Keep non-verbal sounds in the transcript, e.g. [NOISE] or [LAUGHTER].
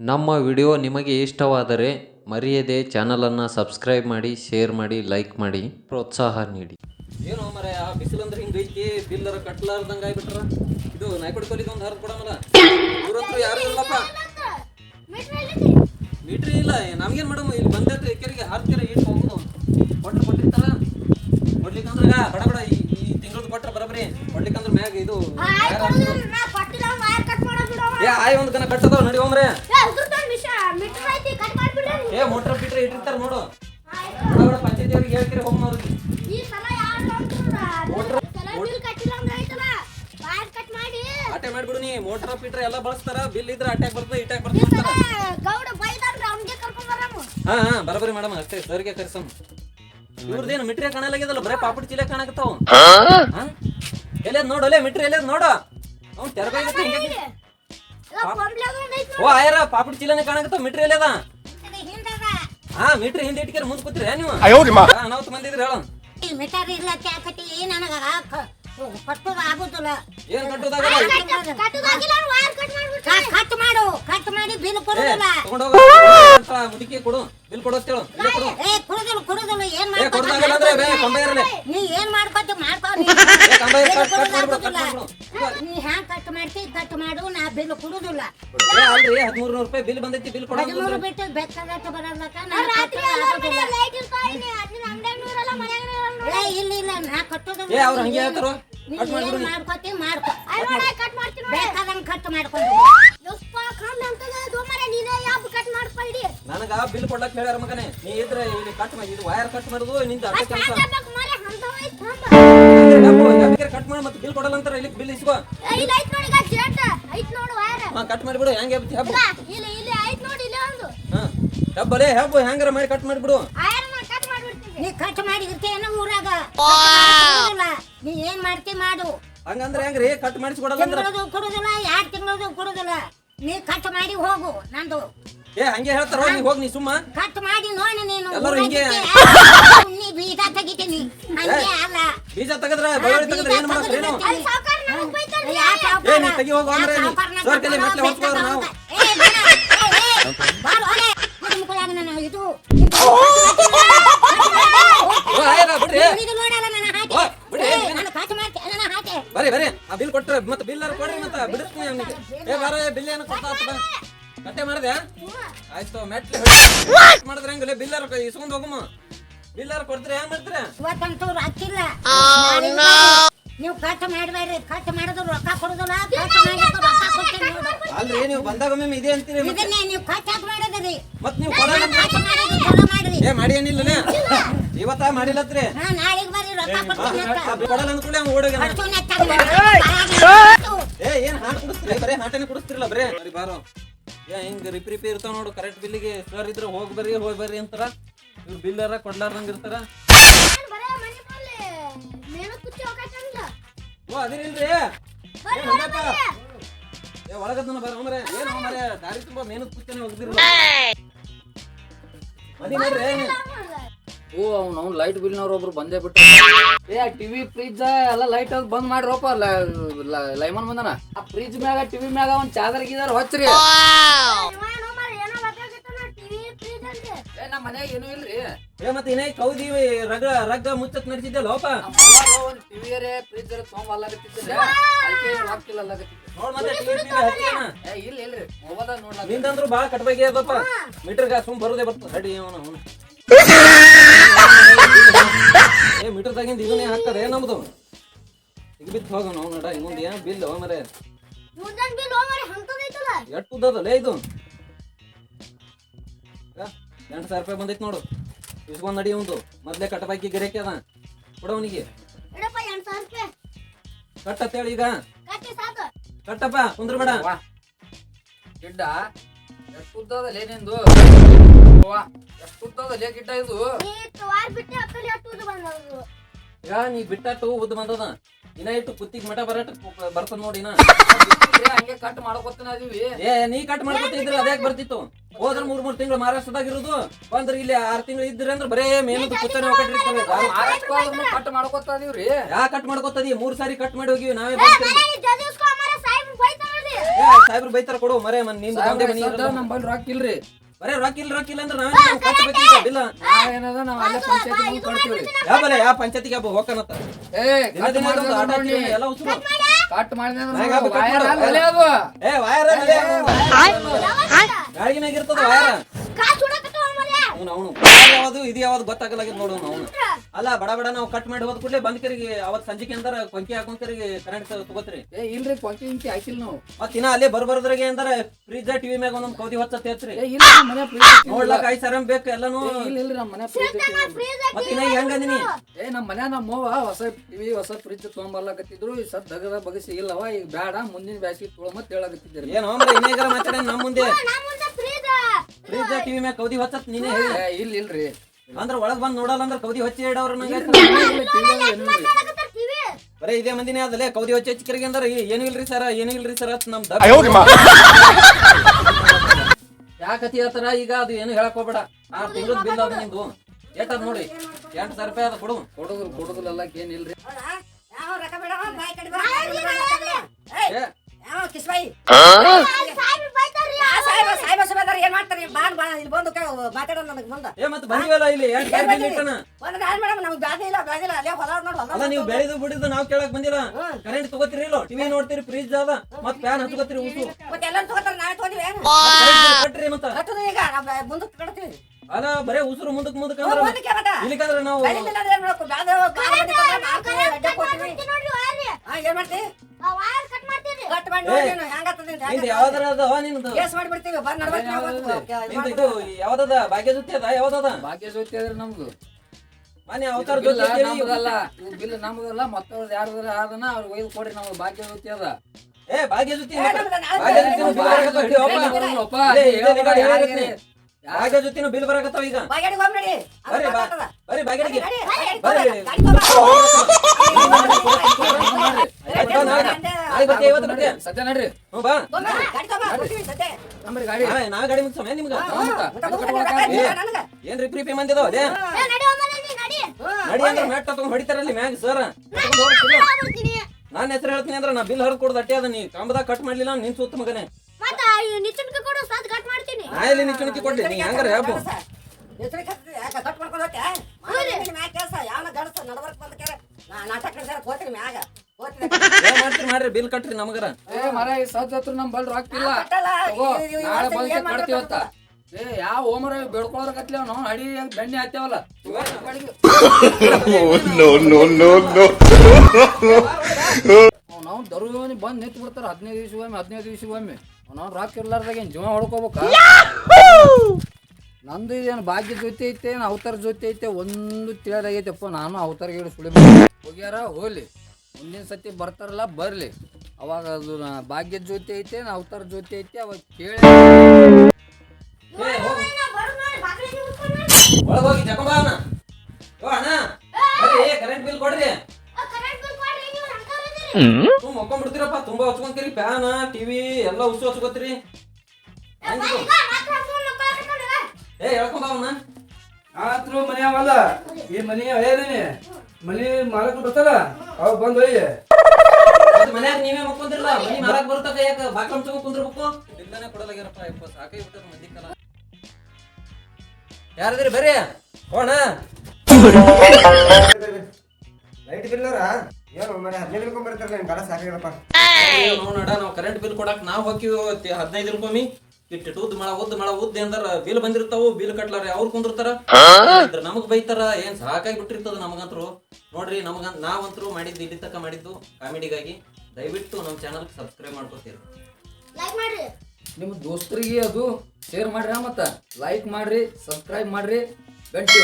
ನಮ್ಮ ವಿಡಿಯೋ ನಿಮಗೆ ಇಷ್ಟವಾದರೆ ಮರೆಯದೆ ಚಾನಲನ್ನು ಸಬ್ಸ್ಕ್ರೈಬ್ ಮಾಡಿ, ಶೇರ್ ಮಾಡಿ, ಲೈಕ್ ಮಾಡಿ, ಪ್ರೋತ್ಸಾಹ ನೀಡಿ. ಏನೋ ಮರ ಆ ಬಿಸಿಲಂದ್ರೆ ಹಿಂಗೈತಿ ಬಿಲ್ಲರ ಕಟ್ಲಾರ್ದಂಗ ಆಗ್ಬಿಟ್ರ? ಇದು ನಾಯ್ಕೊಡಿ ಕೊಲಿಗೆ ಒಂದು ಹರಿದು ಕೊಡಮಲ್ಲ ಇವ್ರಂತ್ರು ಯಾರು ಇಲ್ಲಪ್ಪ. ಮೀಟ್ರಿ ಇಲ್ಲ ನಮ್ಗೇನು ಮೇಡಮ್ ಇಲ್ಲಿ ಬಂದೈತೆ, ಕೆರೆಗೆ ಹಾರ್ತಿರ ಇಟ್ಟು ಹೋಗೋದು. ಕೊಟ್ರೆ ಕೊಟ್ಟಿರ್ತಾರ. ಕೊಡ್ಲಿಕ್ಕಂದ್ರ ಬಡ ಬಡ ಕೊಟ್ರ ಬರಬ್ರಿ ಕೊಡ್ಲಿಕ್ಕಂದ್ರ ಮ್ಯಾಗ ಇದು? ಏ ಆಯ್ ಒಂದ್ ಕನ ಕಟ್ಟದವ ನಡಿ ಹೋಮ್ರೆ ಏ ಮೋಟ್ರ್ ಬಿಟ್ರೆ ಇಟ್ಟಿರ್ತಾರ ನೋಡು. ಬಡ ಪಂಚಾಯತಿ ಅವ್ರಿಗೆ ಹೇಳ್ತೀರಿ ಹೋಮ್ ಅವ್ರಿಗೆ. ಆಟೆ ಮಾಡ್ಬಿಡು ನೀ. ಮೋಟ್ರ್ ಬಿಟ್ರೆ ಎಲ್ಲ ಬಳಸ್ತಾರ ಬಿಲ್ ಇದ್ರೆ ಅಟ್ಯಾಕ್ ಬರ್ತದೆ ಇಟ್ಯಾಕ್ ಬರ್ತದೆ ಹಾ ಹಾ ಬರಬರಿ ಮೇಡಮ್ ಅಷ್ಟೇ ಸರ್ಗೆ ಕರ್ಸಮ್ ಇವ್ರದೇನು ಮಿಟ್ರಿ ಕಾಣಲಾಗ್ಯದಲ್ಲ? ಬರೇ ಪಾಪಡ್ ಚೀಲ ಕಾಣಕತ್ತಾವ ಎಲ್ಲೇದ್ ನೋಡು ಅಲ್ಲೇ ಮಿಟ್ರಿ ಎಲ್ಲೇದ್ ನೋಡು. ಅವ್ನು ತೆರಬೇಕಾಗತ್ತೆ ಹಿಂಗೆ ಓ ಆಯರ ಪಾಪಡ್ ಚೀಲನೇ ಕಾಣಕತ್ತಾವ ಮಿಟ್ರಿ ಎಲ್ಲೇದ? ಹಾ ಮಿಟ್ರಿ ಹಿಂದೆ ಇಟ್ಕೇರಿ ಮುಂದ್ ಕೂತ್ರಿ ನೀವು? ಅನಾಹುತ ಮಂದಿದ್ರಿ ಹೇಳ. ಮಿಠಾರಿ ಇಲ್ಲ ಚಾಕಟಿ ನನಗ ಪಟ್ಟು ಆಗುದಿಲ್ಲ. ಏನ್ ಕಟ್ಟೋದಾಗಲ್ಲ ಕಟ್ ಮಾಡು ಕಟ್ ಮಾಡಿ ಬಿಲ್ ಕೊಡೋದಿಲ್ಲ. ಮುದುಕಿ ಕೊಡು. ಬಿಲ್ ಕೊಡು. ಏ ಕೊಡುದಿಲ್ಲ ಕೊಡುದಿಲ್ಲ ಏನ್ ಏ ಕೊಡ್ದಾಗಲ್ಲ ಅಂದ್ರೆ ಬೇ ಕೊಂಬ ಇರಲಿ. ನೀ ಏನ್ ಮಾಡ್ಕೊತಿ ಮಾಡ್ಕೊ ನೀ. ಏ ಕಂಬ ಇರಲಿ ಬಿಲ್ ಕಟ್ ಮಾಡ್ಬಿಡು ಕಟ್ ಮಾಡ್ಬಿಡು. ನೀ ಹ್ಯಾಂಗ್ ಕಟ್ ಮಾಡ್ತಿ ಕಟ್ ಮಾಡು ನಾ ಬಿಲ್ ಕೊಡುದಿಲ್ಲ. ಏ ಅಲ್ರಿ ಹದಿಮೂರು ನೂರು ರೂಪಾಯಿ ಬಿಲ್ ಬಂದೈತಿ ಬಿಲ್ ಕೊಡೋದು 1300 ಬಿಟ್ಟು ಬರೋದಕ್ಕ ನಾನು ಕಟ್ಟೋದು ಆಗುದಿಲ್ಲ. ಏ ಇಲ್ಲ ಇಲ್ಲ ನಾ ಕಟ್ಟೋದಿಲ್ಲ ಏ ಅವ್ರು ಹಂಗೆ ಹೇಳ್ತಾರೋ? ನೀ ಕಟ್ ಮಾಡ್ಬಿಡು. ಏನ್ ನೀ. ಮಾಡ್ಕೊತಿ ನೀನೇ ಬೇಕಾದಂಗ್ ಕಟ್ ಮಾಡ್ಕೊಂಡು ನನಗ ಬಿಲ್ ಕೊಡ್ಲಕ್ ಹೇಳ್ಯಾರ ಮಗನೇ. ನೀ ಇದ್ರೆ ಇಲ್ಲಿ ಕಟ್ ಮಾಡಿ ಇದು ವೈರ್ ಕಟ್ ಮಾಡುದು ನಿಂದ ಅರ್ಥ ಕೆಲಸ. ಕಟ್ ಮಾಡಿ ಮತ್ತೆ ಬಿಲ್ ಕೊಡಲ್ಲ ಅಂತಾರ ಇಲ್ಲಿ ಬಿಲ್ ಇಸ್ಕೋ. ಹಾ ಕಟ್ ಮಾಡಿ ಮಾಡಿಬಿಡು ಹೆಂಗೆ ಹಬ್ಬ ಹಬ್ಬ ಹಾ ಹಬ್ಬಲೇ ಹಬ್ಬ ಹೆಂಗಾರ ಮಾಡಿ ಕಟ್ ಮಾಡಿ ಮಾಡಿಬಿಡು ನೀ ಕಟ್ ಮಾಡಿ ಮಾಡಿರ್ತೀಯನ ಊರಾಗ? ಕೊಡುದಿಲ್ಲ. ನೀ ಏನ್ ಮಾಡ್ತಿ ಮಾಡು. ಹಂಗಂದ್ರೆ ಹೆಂಗ್ರಿ? ಕಟ್ ಮಾಡಿಸ್ಕೊಡಲ್ಲ ತಿಂಗಳದು ಕೊಡುದಿಲ್ಲ ಎರಡ್ ತಿಂಗಳದು ಕೊಡುದಿಲ್ಲ. ನೀ ಕಟ್ ಮಾಡಿ ಹೋಗು ನಂದು. ಏ ಹಂಗೆ ಹೇಳ್ತಾರ ನೀ ಹೋಗ್ ನೀ ಸುಮ್ಮ. ಕಟ್ ಮಾಡಿ ನೋಡಿ ನೀನು. ಎಲ್ಲರೂ ಹಿಂಗೆ. [LAUGHS] ನೀ ಬೀಜ ತೆಗಿತೀನಿ. ಹಂಗೆ ಅಲ್ಲ. ಬೀಜ ತೆಗದ್ರ ಬೆಳ್ಳುಳ್ಳಿ ತೆಗದ್ರ ಏನ್ ಮಾಡ್ತೀರಿ ನೀವು? ಏ, ನೀ ತೆಗಿ ಹೋಗು ಅಂದ್ರೆ ನೀ ಸರ್ ಕೈಲಿ ಮತ್ತೆ ನಾವು. ನಾನು ಇದು ಆ ಬಿಲ್ ಕೊಟ್ರೆ ಮತ್ತೆ ಬಿಲ್ ಕೊಡ್ರಿ ಮತ್ತೆ ಬಿಡಿಸ್ತೀನಿ ಅವನಿಗೆ. ಏ ಬಾರ ಬಿಲ್ ಏನು ಕೊಡ್ತಾ ಬಾ. ಕಟ್ಟೆ ಮಾಡಿದೆ? ಆಯ್ತು ಮೆಟ್ಲು ಮಾಡಿದ್ರೆ ಹೆಂಗಲ್ಲ ಬಿಲ್ಲರ್ ಇಸ್ಕೊಂಡ್ ಹೋಗಮ್ಮ ಬಿಲ್ಲರ್ ಕೊಡ್ತೀರಿ? ಏನ್ ಮಾಡ್ತೀರ? ಇವತ್ತಂತೂ ಹಾಕಿಲ್ಲ ಬರ್ರಿ. ನೀವು ಖರ್ಚು ಮಾಡಬೇಡ್ರಿ ಖರ್ಚು ಮಾಡಿದ್ರು ರೊಕ್ಕ ಕೊಡೋದಿಲ್ಲ. ಖರ್ಚು ಮಾಡಿದ್ರು ರೊಕ್ಕ ಕೊಡ್ತೀನಿ ಅಲ್ರಿ ನೀವು ಬಂದಾಗ ಒಮ್ಮೆ ಇದೆ ಅಂತೀರಿ ಮತ್ತೆ? ಇದನ್ನೇ ನೀವು ಖರ್ಚು ಹಾಕಿ ಮಾಡಿದ್ರಿ. ಮತ್ತೆ ನೀವು ಖರ್ಚು ಮಾಡ್ರಿ ಏ ಮಾಡಿ ಏನಿಲ್ಲನೇ? ಇವತ್ತ ಮಾಡಿಲ್ಲತ್ರಿ? ಹಾ ನಾಳೆಗೆ ಬರ್ರಿ ರೊಕ್ಕ ಕೊಡ್ತೀನಿ ಅಂತ. ಕೊಡಲ್ಲ ಅವ್ನು ಓಡೋಗ್ಯಾನ. ಏ ಏನ್ ಹಾಟ್ ಕುಡಿಸ್ತೀರಿ? ಬರೇ ಹಾಟನೇ ಕುಡಿಸ್ತಿರಲ್ಲ ಬರೇ? ಬರೀ ಬಾರೋ. ಏ ಹಿಂಗ್ ರಿಪಿ ರಿಪಿ ಇರ್ತಾವ ನೋಡು. ಕರೆಕ್ಟ್ ಬಿಲ್ಲಿಗೆ ಸರ್ ಇದ್ರೆ ಹೋಗ್ ಬರ್ರಿ ಹೋಗ್ ಬರ್ರಿ ಅಂತಾರ. ಇವ್ರು ಬಿಲ್ಲರ ಕೊಡ್ಲಾರ್ದಂಗ ಇರ್ತಾರ. ಓ ಅದಿರಿಲ್ರಿ. ಏ ಮಂಗಪ್ಪ. ಏ ಒಳಗದನ ಬರ ಮರೆ ಏನ್ ಮರೆ ದಾರಿ ತುಂಬಾ ಮೇನದ ಕುಚ್ಚನೆ ಹೋಗ್ದಿರಲ್ಲ. ಮನಿ ನೋಡ್ರಿ. ಏನ್ ಓ ಅವ್ನು ಅವ್ನು ಲೈಟ್ ಬಿಲ್ನವ್ರು ಒಬ್ರು ಬಂದೇ ಬಿಟ್ಟು ಏ ಟಿವಿ ಫ್ರಿಜ್ ಎಲ್ಲ ಲೈಟ್ ಅದು ಬಂದ್ ಮಾಡ್ರಪ್ಪ ಲೈಮನ್ ಬಂದನ. ಆ ಫ್ರಿಜ್ ಮ್ಯಾಗ ಟಿವಿ ಮ್ಯಾಗ ಒಂದ್ ಚಾದರ್ ಗೀದರ್ ಹೊಚ್ಚ್ರಿ ಏ ನಮ್ಮ ಮನ್ಯಾಗ ಏನು ಇಲ್ರಿ. ಏ ಮತ್ತೆ ಇನ್ನೇ ಕೌದಿ ರಗ ರಗ್ಗ ಮುಚ್ಚತ್ ನಡೆಸಿದ್ದೆ ಲೋಪ? ಒಂದ್ ಟಿವಿ ಫ್ರಿಜ್ ತೊಗೊಂಡ್ ಅಲ್ಲಾಗತ್ತಿದ್ರೆ ಅದಕ್ಕೆ ನೋಡ್ ಮತ್ತೆ ಟಿವಿ ಹಚ್ಚಿನ? ಏ ಇಲ್ಲ ಇಲ್ರಿ ಮೊಬೈಲ್ ನೋಡ್ಲಾಕ ನಿಂದಂದ್ರು ಬಾಳ ಕಟ್ಬೇಕು ಅದಪ್ಪ ಮೀಟರ್ಗ ಸುಮ್ ಬರೋದೇ ಬರ್ತದೆ ರೆಡಿ ಅವನು ಅವನು. ಏ ಮೀಟರ್ ತಗಿಂದ ಇದನ್ನೇ ಹಾಕ್ತಾರೆ ನಮ್ದು ಈಗ ಬಿದ್ದು ಹೋಗೋಣ ನಾವು ನಡ ಇನ್ನೊಂದು ಏನ್ ಬಿಲ್ ಮರೆ. ಎಷ್ಟು ಉದ್ದದಲ್ಲೇ ಇದು. ಎಂಟು ಸಾವಿರ ರೂಪಾಯಿ ಬಂದೈತಿ ನೋಡು. ಇಸ್ಕೊಂಡ್ ನಡಿ ಒಂದು ಮೊದ್ಲೇ ಕಟ್ಟಬಾಕಿ ಗಿರಕಿ ಅದ. ಕೊಡವನಿಗೆ ಕಟ್ಟತ್ತೇಳಿ ಈಗ. ಕಟ್ಟಪ್ಪ ಕುಂದ್ರ ಬೇಡ ವಾ. ಗಿಡ್ಡ ಎಷ್ಟು ಉದ್ದದಲ್ಲೇ ನಿಂದು? ವಾ ಎಷ್ಟು ಉದ್ದದಲ್ಲೇ ಗಿಡ್ಡ ಇದು? ಯಾ ನೀ ಬಿಟ್ಟಟ್ಟು ಉದ್ದ ಬಂದದ. ಇನ್ನ ಇಟ್ಟು ಕುತ್ತಿಗೆ ಮಠ ಬರಟ ಬರ್ತದ ನೋಡಿ ಇನ್ನ. ಹಂಗೆ ಕಟ್ ಮಾಡ್ಕೊತಾನ ಅದೀವಿ ಏ ನೀ ಕಟ್ ಮಾಡ್ಕೊತಿದ್ರೆ ಅದ್ಯಾಕ್ ಬರ್ತಿತ್ತು? ಹೋದ್ರ ಮೂರ್ ಮೂರ್ ತಿಂಗಳು ಮಹಾರಾಷ್ಟ್ರದಾಗ ಇರೋದು. ಬಂದ್ರ ಇಲ್ಲಿ ಆರ್ ತಿಂಗಳು ಇದ್ರಿ ಅಂದ್ರೆ ಬರೇ ಮಹಾರಾಷ್ಟ್ರ ಆದ್ರೂ ಕಟ್ ಮಾಡ್ಕೊತಾ ಇದೀವ್ರಿ? ಯಾ ಕಟ್ ಮಾಡ್ಕೊತದಿ ಮೂರ್ ಸಾರಿ ಕಟ್ ಮಾಡಿ ಹೋಗಿವಿ ನಾವೇ ಬರ್ತೀವಿ. ಸಾಹೇಬ್ರು ಬೈತಾರ ಕೊಡು ಮರೆ ಮನ್ ನಿಮ್ ಒಂದೇ ಮನಿ ಇರಲ್ಲ. ನಮ್ ಬಲ್ಲಿ ರೊಕ್ಕ ಇಲ್ರಿ ಬರೇ ರೊಕ್ಕ ಇಲ್ಲ ರೊಕ್ಕ ಇಲ್ಲ ಅಂದ್ರೆ ನಾವೇ ಕಟ್ಟಬೇಕಿಲ್ಲ ಬಿಲ್ಲ? ನಾವ್ ಏನದ ನಾವು ಅಲ್ಲೇ ಪಂಚಾಯತಿ ಮುಂದ್ ಕೊಡ್ತೀವಿ. ಯಾವ ಬಲೆ ಯಾವ ಪಂಚಾಯತಿಗೆ ಹಬ್ಬ ಹೋಗ್ಕನತ್ತ ಏ ದಿನ ದಿನ ಮಾಡಿದ್ರೆ ಆಟ. ಆಡ್ತೀವಿ, ಎಲ್ಲ ಉಸುರು. ಕಟ್ ಮಾಡಿದ್ರೆ ವೈರ್ ಅಲ್ಲ ಅಲ್ಲೇ ಅದು. ಏ ವಾಯರ ಗಾಳಿಗೆ ಮ್ಯಾಗ ಇರ್ತದ ವಾಯರ ಕಾಸು. ಅವ್ನು ಅವನು. ಯಾವ್ದು ಇದು ಯಾವ್ದು ಗೊತ್ತಾಗಲಾಗಿದ್ ನೋಡೋನು ಅವನು ಅಲ್ಲ ಬಡ ಬಡ ನಾವು ಕಟ್ ಮಾಡಿ ಹೋದ್ ಕೂಡಲೇ ಬಂದ್ ಕರಿಗೆ ಅವತ್ ಸಂಜೆಗೆ ಅಂದ್ರ ಕೊಂಕಿ ಹಾಕೊಂಕರಿಗೆ ಕರೆಂಟ್ ತಗೋತ್ರಿ. ಏ ಇಲ್ರಿ ಪಂಕಿ ಇಂಕಿ ಹಾಕಿಲ್ಲ ನಾವು. ಮತ್ತ ಇನ್ನ ಅಲ್ಲೇ ಬರ್ ಅಂದ್ರ ಅಂದಾರ ಫ್ರಿಜ್ ಟಿವಿ ಮ್ಯಾಗ ಒಂದೊಂದ್ ಕೌದಿ ಹೊತ್ತ ತೇತ್ರಿ ಏ ಇಲ್ಲ ನಮ್ಮ ಮನೆ ಫ್ರಿಜ್ ನೋಡ್ಲಕ್ ಐದ್ ಸಾವಿರ ಬೇಕು ಎಲ್ಲಾನು. ಇಲ್ಲ ಇಲ್ಲ ನಮ್ಮ ಮನೆ ಫ್ರಿಜ್ ಮತ್ ಇನ್ನ ಹೆಂಗಂದಿನಿ ಏ ನಮ್ಮ ಮನೆ ನಮ್ಮ ಅವ್ವ ಹೊಸ ಟಿವಿ ಹೊಸ ಫ್ರಿಜ್ ತೊಗೊಂಬರ್ಲಾಕತ್ತಿದ್ರು. ಈ ಸದ್ ದಗದ ಬಗಸಿ ಇಲ್ಲವ ಈಗ ಬೇಡ ಮುಂದಿನ ಬ್ಯಾಸಿಗೆ ತೊಗೊಳ ಮತ್ತೆ ಹೇಳಾಕತ್ತಿದ್ರಿ ಏನ್ ಹೋಮ್ರಿ ಇನ್ನೇಗಾರ ಮಾತಾಡ ನಮ್ ಮುಂದೆ? ನಾ ಮುಂದೆ ಫ್ರೀಜ್ ಟಿವಿ ಮ್ಯಾಗ ಕೌದಿ ಹೊಚ್ಚತ್ ನೀನೇ ಹೇಳಿ. ಇಲ್ಲ ಇಲ್ರಿ. ಅಂದ್ರ ಒಳಗ್ ಬಂದ್ ನೋಡಲ್ಲ ಅಂದ್ರ ಕೌದಿ ಹೊಚ್ಚಿ ಇಡವ್ರ ಬರೇ ಇದೇ ಮಂದಿನೇ ಅದಲ್ಲೇ ಕೌದಿ ಹೊಚ್ಚಿ ಹಚ್ಚಿಕರಿಗೆ ಅಂದ್ರ ಏನು ಇಲ್ರಿ ಸರ ಏನು ಇಲ್ರಿ ಸರ್ ಅತ್ ನಮ್ ಯಾಕತಿ ಹೇಳ್ತಾರ? ಈಗ ಅದು ಏನು ಹೇಳಕ್ ಹೋಗ್ಬೇಡ. ಆರ್ ತಿಂಗಳ ಬಿಲ್ ಅದ ನಿಂದು. ಏಟದ ನೋಡಿ ಎಂಟು ಸಾವಿರ ರೂಪಾಯಿ ಅದ ಕೊಡು. ಕೊಡುದಿಲ್ಲ ಕೊಡುದಿಲ್ಲ ಏನಿಲ್ರಿ ಯಾವ ರೊಕ್ಕ ಬೇಡ ಬಾಯ್ ಕಡಿ ಏಯ್ ಏ, ಯಾವ ಕಿಸ್ಬಾಯಿ ಸಾಹೇಬ ಸಾಹೇಬ ಮಾಡ್ತಾರೆ ಬಾ ಇಲ್ಲಿ ಬಂದು ಮಾತಾಡೋಣ ನನಗೆ ಮುಂದೆ. ಏ ಮತ್ತೆ ಬಂದಿವಲ್ಲ ಇಲ್ಲಿ ಎಂಟು ಸಾವಿರ ಬಿಲ್ ಇಟ್ಟನ ಒಂದು ನಾನ್ ಮೇಡಮ್ ನಮ್ಗೆ ಬ್ಯಾಗ್ ಇಲ್ಲ ಬ್ಯಾಗ್ ಇಲ್ಲ ಅಲ್ಲೇ ಹೊಲ ನೋಡಿ ಹೊಲ ಅಲ್ಲ ನೀವು ಬೆಳೆದು ಬಿಡಿದ್ದು ನಾವ್ ಕೇಳಕ್ ಬಂದಿಲ್ಲ. ಕರೆಂಟ್ ತಗೋತೀರಿ ಇಲ್ಲೋ? ಟಿವಿ ನೋಡ್ತೀರಿ ಫ್ರಿಜ್ ಅದ ಮತ್ ಫ್ಯಾನ್ ಹಚ್ಕೋತೀರಿ ಉಸು. ಮತ್ತೆ ಎಲ್ಲರೂ ತಗೋತಾರೆ ಏನು? ಕಟ್ರಿ ಮತ್ತ. ಈಗ ಮುಂದಕ್ಕೆ ಕಟ್ತೀವಿ. ಅಲ್ಲ ಬರೇ ಉಸಿರು ಮುಂದಕ್ ಮುಂದಕ್ ಅಂದ್ರ ಮುಂದಕ್ಕೆ ಮತ್ತ. ಇಲ್ಲಿಕಂದ್ರ ನಾವು ಅಂದ್ರೆ ಏನ್ ಮಾಡ್ತೀವಿ ಅಡ್ಡ ಹಾ ಏನ್ ಮಾಡ್ತಿ? ಕಟ್ ಮಾಡಿ ನಿಂದು? ಯಾವ್ದಾರ ಅದ ನಿಂದು ಕೇಸ್ ಮಾಡಿಬಿಡ್ತೀವಿ ಬಂದ್ ನಡ್ಬೇಕು ನಾವು ಇವತ್ತು. ನಿಂದು ಇದು ಯಾವ್ದದ ಭಾಗ್ಯ ಜೊತೆ ಅದ ಯಾವ್ದದ ಭಾಗ್ಯ ಜ್ಯೋತಿ ಆದ್ರೆ ನಮ್ದು ಮನೆ ಅವತಾರ ಬಿಲ್ ಜೊತೆ ನಮ್ದಲ್ಲ ಇವ್ ಬಿಲ್ ನಮ್ದಲ್ಲ ಮತ್ತವ್ರದ್ದು ಯಾರ್ದಾರ ಆದನ ಅವ್ರಿಗೆ ಒಯ್ದು ಕೊಡ್ರಿ ನಮ್ಗೆ ಭಾಗ್ಯ ಜ್ಯೋತಿ ಅದ ಏ ಭಾಗ್ಯ ಜೊತೆ ಏ, ನಮ್ದು ನಾಳೆ ಭಾಗ್ಯ ಜೊತೆ ಬಿಲ್ ಬರಾಕತ್ತಾವ ಹಿಡಿ ಹೋಗ್ಪ. ಬಿಲ್ ಬರಲ್ಲಪ್ಪ. ಇಲ್ಲೇ ಇಲ್ಲೇ ಹೇಳ್ಬೇಡ ಯಾರಿಗೆ. ಭಾಗ್ಯ ಜೊತೆನು ಬಿಲ್ ಬರಾಕತ್ತಾವ ಈಗ ಬಾಗೇಡಿಗೆ ಹೋಗ್ ನಡಿ. ಅದು ಬರ್ರಿ ಬಾ ಗೊತ್ತಾಗ್ತದ. ಬರ್ರಿ ಭಾಗ್ಯಡಿಗೆ ನಡಿ, ಬಾಗೇಡಿಗೆ ಗಾಡಿ ತಗೋ ಬಾ. ಆಯ್ತು, ಬಾ, ಬಾ ಗಾಡಿ. ನಮ್ರಿ ಗಾಡಿ ಮುಗ್ಸಮ್ಮ ನಿಮ್ಗ ಹಾ, ಮತ್ತ, ಊಟ ಅದು ಮುಗ್ಸ್ಕೊಂಡು ಕಟ್ಕೊಳಕ್ ಏ. ನನಗೆ. ಏನ್ರಿ ಪ್ರೀ ಪೇ ಮಂದಿದಾವ ಅದೇ ನೀ, ಅಂದ್ರೆ ಮ್ಯಾಟ್ ತಗೊಂಡ್ ಹೊಡಿತಾರಲ್ಲಿ ಮ್ಯಾಗ ಸರ್ ನಾನು ಹೆಸರು ಹೇಳ್ತೀನಿ ಅಂದ್ರೆ ನಾ ಬಿಲ್ ಹರಿದು ಕೊಡ್ದು ಅಟ್ಟೆ ಅದ ನೀ ಕಂಬದಾಗ ಕಟ್ ಮಾಡ್ಲಿಲ್ಲ ನಿನ್ ಸುತ್ತ ಮಗನೆ. ನಾ ಎಲ್ಲಿ ನಿಚ್ಚಣಿಕೆ ಕೊಡ್ಲಿ ನೀ ಹೆಂಗಾರ ಹೇಳ್ಬು ಬಿಲ್ ಕಟ್ರಿ ನಮಗರ. ಏ ಮರ ಈ ಸದ್ ಹತ್ರ ನಮ್ ಬಲ್ ಹಾಕ್ತಿಲ್ಲ. ತಗೋ, ನಾಳೆ ಬಂದ್ ಕಟ್ತೀವತ್ತ ಏ ಯಾವ ಹೋಮರ ಬೇಡ್ಕೊಳಕತ್ಲಿ ನಾವು ಹಡಿ ಬೆಣ್ಣೆ ಹತ್ತೇವಲ್ಲ no, no, no, no. ನಾವು ದರುವನಿ ಬಂದ್ ನಿಂತು ಬಿಡ್ತಾರ. ಹದಿನೈದು ದಿವ್ಸ ಒಮ್ಮೆ ಹದಿನೈದು ದಿವ್ಸ ಒಮ್ಮೆ. ನಾವು ರೊಕ್ಕ ಇರ್ಲಾರ್ದಾಗ ಏನ್ ಜೀವ ಹೊಡ್ಕೋಬೇಕ? ನಂದು ಇದೇನು ಭಾಗ್ಯ ಜೊತೆ ಐತೆ ಏನು ಅವತಾರ ಜೊತೆ ಐತೆ ಒಂದು ತಿಳಿಯೋದಾಗೈತೆಪ್ಪ ನಾನು ಅವತಾರ ಹೇಳಿ ಸುಳಿ ಹೋಗ್ಯಾರ? ಹೋಗ್ಲಿ. ಮುಂದಿನ ಸತಿ ಬರ್ತಾರಲ್ಲ ಬರ್ಲಿ. ಅವಾಗ ಅದು ನಾ ಭಾಗ್ಯದ ಜೊತೆ ಐತೆ ನಾ ಅವತಾರ ಜೊತೆ ಐತೆ ಅವಾಗ ಕೇಳಿ. ಹೋಗಿ. ಕರೆಂಟ್ ಬಿಲ್ ಕೊಡ್ರಿ. ತುಂಬ ತುಂಬಾ ಹಚ್ಕೊಂತೀರಿ ಫ್ಯಾನ್ ಟಿವಿ ಎಲ್ಲ ಉಸು ಹಚ್ಕೋತೀರಿ ಹೆಂಗಿದು ಏ ಹೇಳ್ಕೊಂಬ ಅವನ್ನ ಆತ್ರು ಮನೆ ಅವಲ್ಲ ಈ ಮನೆ ಹೇಳೀನಿ ಮನೆ ಮಾಲಕ್ ಬರ್ತಾರ? ಅವ್ ಬಂದ್ ಒಯ್ಯ ಮತ್ ಮನ್ಯಾಗ ನೀವೇ ಮಕ್ಕೊಂದಿರಲ್ಲ ಮನಿ ಮಾರಕ್ ಬರ್ತಕ ಯಾಕ? ಬಾಕ್ಲ ಮುಚ್ಕೊಂಡ್ ಕುಂದ್ರಬೇಕು? ಇಲ್ಲನೇ ಕೊಡಲಾಗ್ಯಾರಪ್ಪ ಯಪ್ಪ ಸಾಕೈ ಬಿಟ್ಟದ ಮಂದಿ ಕಾಲ. ಯಾರದ್ರಿ ಬರ್ರಿ. ಹೋಣ ಲೈಟ್ ಬಿಲ್ಲರ ಏನು ಮನೆ ಹದಿನೈದು ರೂಪಾಯಿ ಬರ್ತಾರಲ್ಲ ನಿಮ್ ಕಾಲ ಸಾಕಾಗ್ಯದಪ್ಪ. ನೋಡ ನಡ ನಾವು ಕರೆಂಟ್ ಬಿಲ್ ಕೊಡಕ್ ನಾವ್ ಹೋಗಿವಿ ಹದಿನೈದು ರೂಪಾಯಿ ಇಟ್ಟು ಉದ್ದ ಮಳ ಉದ್ದ ಮಳ ಉದ್ದ ಅಂದ್ರ ಬಿಲ್ ಬಂದಿರ್ತಾವು ಬಿಲ್ ಕಟ್ಲಾರ ಅವ್ರು ಕುಂದಿರ್ತಾರ. ನಮಗ್ ಬೈತಾರ ಏನ್ ಸಾಕಾಗಿ ಬಿಟ್ಟಿರ್ತದ ನಮಗಂತ್ರು. ನೋಡ್ರಿ ನಮಗ ನಾವಂತೂ ಮಾಡಿದ್ದು ಇಲ್ಲಿ ತಕ ಮಾಡಿದ್ದು ಕಾಮಿಡಿಗಾಗಿ ದಯವಿಟ್ಟು ನಮ್ಮ ಚಾನಲ್ ಸಬ್ಸ್ಕ್ರೈಬ್ ಮಾಡ್ಕೊತೀರಿ. ನಿಮ್ಮ ದೋಸ್ತರಿಗೆ ಅದು ಶೇರ್ ಮಾಡ್ರಿ ಮತ್ತ ಲೈಕ್ ಮಾಡ್ರಿ ಸಬ್ಸ್ಕ್ರೈಬ್ ಮಾಡ್ರಿ ಗಂಟೆ